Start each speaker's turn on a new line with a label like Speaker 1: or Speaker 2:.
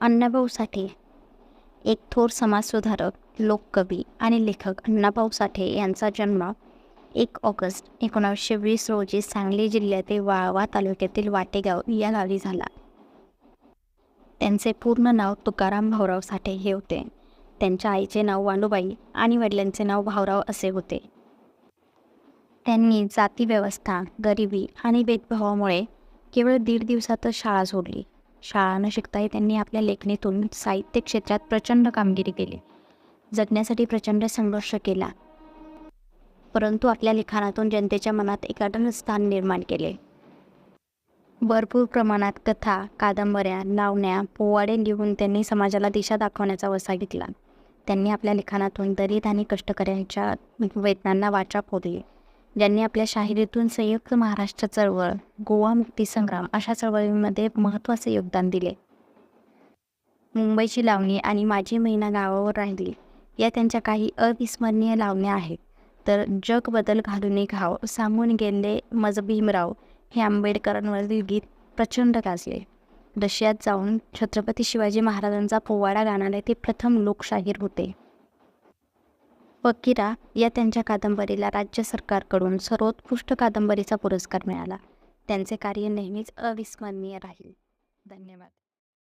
Speaker 1: अण्णाभाऊ साठे एक थोर समाजसुधारक लोककवी आणि लेखक अण्णाभाऊ साठे यांचा जन्म एक ऑगस्ट एकोणावीसशे वीस रोजी सांगली जिल्ह्यातील वाळवा तालुक्यातील वाटेगाव या गावी झाला. त्यांचे पूर्ण नाव तुकाराम भाऊराव साठे हे होते. त्यांच्या आईचे नाव वालुबाई आणि वडिलांचे नाव भाऊराव असे होते. त्यांनी जातीव्यवस्था गरिबी आणि भेदभावामुळे केवळ दीड दिवसातच शाळा सोडली. शाळा न शिकताही त्यांनी आपल्या लेखणीतून साहित्य क्षेत्रात प्रचंड कामगिरी केली. जगण्यासाठी प्रचंड संघर्ष केला. परंतु आपल्या लिखाणातून जनतेच्या मनात एक अटल स्थान निर्माण केले. भरपूर प्रमाणात कथा कादंबऱ्या लावण्या पोवाडे लिहून त्यांनी समाजाला दिशा दाखवण्याचा वसा घेतला. त्यांनी आपल्या लिखाणातून दलित आणि कष्टकऱ्यांच्या वेदनांना वाचा फोडली. ज्यांनी आपल्या शाहिरीतून संयुक्त महाराष्ट्र चळवळ गोवा मुक्ती संग्राम अशा चळवळींमध्ये महत्त्वाचे योगदान दिले. मुंबईची लावणी आणि माझी महिना गावावर राहिली या त्यांच्या काही अविस्मरणीय लावण्या आहेत. तर जग बदल घालून घाव सांगून गेले मज भीमराव हे आंबेडकरांवरील गीत प्रचंड गाजले. रशियात जाऊन छत्रपती शिवाजी महाराजांचा पोवाडा गाणारे ते प्रथम लोकशाहीर होते. फकीरा या त्यांच्या कादंबरीला राज्य सरकारकडून सर्वोत्कृष्ट कादंबरीचा पुरस्कार मिळाला. त्यांचे कार्य नेहमीच अविस्मरणीय राहील. धन्यवाद.